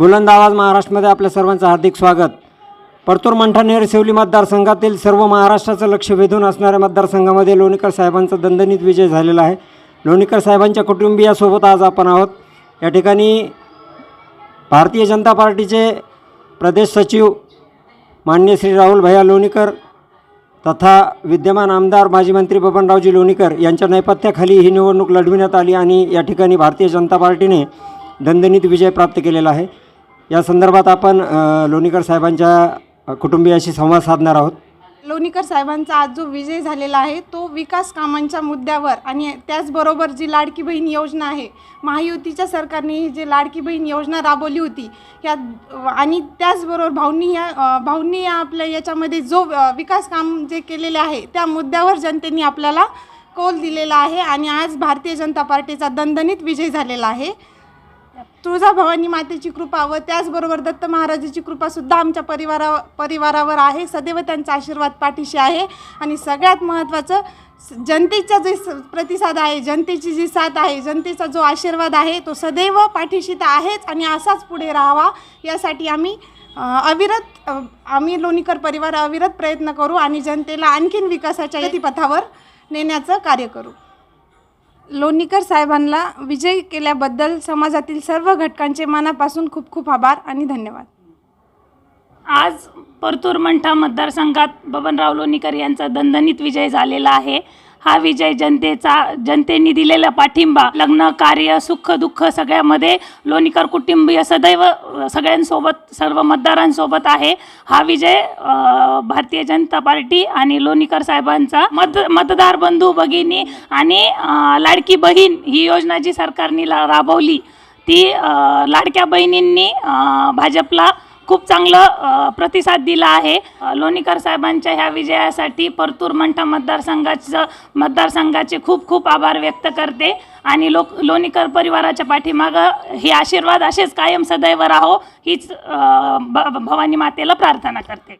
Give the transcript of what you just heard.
बुलंद आवाज महाराष्ट्रामध्ये आपल्या सर्वांचं हार्दिक स्वागत. परतूर मंठा शिवली मतदारसंघातील सर्व महाराष्ट्राचं लक्ष वेधून असणाऱ्या मतदारसंघामध्ये लोणीकर साहेबांचा दणदणीत विजय झालेला आहे. लोणीकर साहेबांच्या कुटुंबियासोबत आज आपण आहोत. या ठिकाणी भारतीय जनता पार्टीचे प्रदेश सचिव माननीय श्री राहुल भैया लोणीकर तथा विद्यमान आमदार माजी मंत्री बबनरावजी लोणीकर यांच्या नेपथ्याखाली ही निवडणूक लढविण्यात आली आणि या ठिकाणी भारतीय जनता पार्टीने दणदणीत विजय प्राप्त केलेला आहे. या संदर्भात आपण लोणीकर साहेबांच्या कुटुंबियाशी संवाद साधणार आहोत. लोणीकर साहेबांचा आज जो विजय झालेला आहे तो विकास कामांच्या मुद्द्यावर आणि त्याचबरोबर जी लाडकी बहीण योजना आहे महायुतीच्या सरकारने ही जी लाडकी बहीण योजना राबवली होती या आणि त्याचबरोबर भाऊंनी या भाऊंनी या आपल्या याच्यामध्ये जो विकास काम जे केलेले आहे त्या मुद्द्यावर जनतेने आपल्याला कौल दिलेला आहे आणि आज भारतीय जनता पार्टीचा दणदणीत विजय झालेला आहे. तुळजाभवानी मातेची कृपा व त्याचबरोबर दत्त महाराजाची कृपासुद्धा आमच्या परिवारा परिवारावर आहे. सदैव त्यांचा आशीर्वाद पाठीशी आहे. आणि सगळ्यात महत्त्वाचं स- जनतेचा जे स- प्रतिसाद आहे जनतेची जी साथ आहे जनतेचा जो आशीर्वाद आहे तो सदैव पाठीशी तर आहेच आणि असाच पुढे राहावा. यासाठी आम्ही अविरत आम्ही लोणीकर परिवार अविरत प्रयत्न करू आणि जनतेला आणखीन विकासाच्या गतीपथावर नेण्याचं कार्य करू. लोणीकर साहेबांना विजय केल्याबद्दल समाजातील सर्व घटकांचे मनापासून खूप खूप आभार आणि धन्यवाद. आज परतूर मंठा मतदारसंघात बबनराव लोणीकर यांचा दणदणीत विजय झालेला आहे. हा विजय जनतेचा जनतेने दिलेला पाठिंबा लग्न कार्य सुख दुःख सगळ्यामध्ये लोणीकर कुटुंबीय सदैव सगळ्यांसोबत सर्व मतदारांसोबत आहे. हा विजय भारतीय जनता पार्टी आणि लोणीकर साहेबांचा मत मतदार बंधू भगिनी आणि लाडकी बहीण ही योजना जी सरकारने राबवली ती लाडक्या बहिणींनी भाजपला खूप चांगलं प्रतिसाद दिला आहे. लोणीकर साहेबांच्या ह्या विजयासाठी परतूर मंठा मतदारसंघाचं मतदारसंघाचे खूप खूप आभार व्यक्त करते. आणि लोक लोणीकर परिवाराच्या पाठीमागं हे आशीर्वाद असेच कायम सदैव राहो हीच भ- भवानी मातेला प्रार्थना करते.